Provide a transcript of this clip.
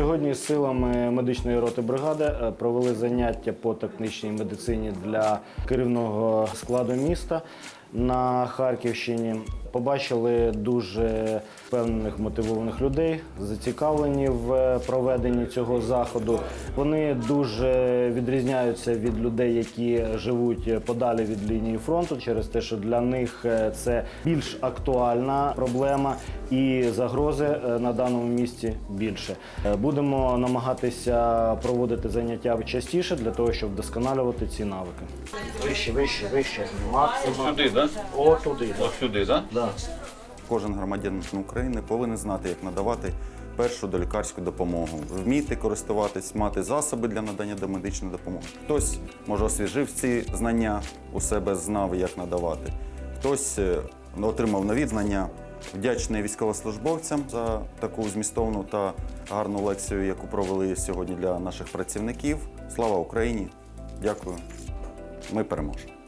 Сьогодні силами медичної роти бригади е, провели заняття по технічній медицині для керівного складу міста на Харківщині. Побачили дуже впевнених мотивованих людей, зацікавлені в проведенні цього заходу. Вони дуже відрізняються від людей, які живуть подалі від лінії фронту, через те, що для них е, це більш актуальна проблема і загрози е, на даному місці більше. Е, Будемо намагатися проводити заняття частіше для того, щоб вдосконалювати ці навики. Вище, вище, вище. Максимум. Сюди, да? О, туди. Ось сюди, да? Да. Кожен громадянин України повинен знати, як надавати першу долікарську допомогу, вміти користуватись, мати засоби для надання домедичної допомоги. Хтось може освіжив ці знання у себе, знав, як надавати. Хтось е, отримав нові знання. Вдячний військовослужбовцям за таку змістовну та гарну лекцію, яку провели сьогодні для наших працівників. Слава Україні! Дякую. Ми переможемо.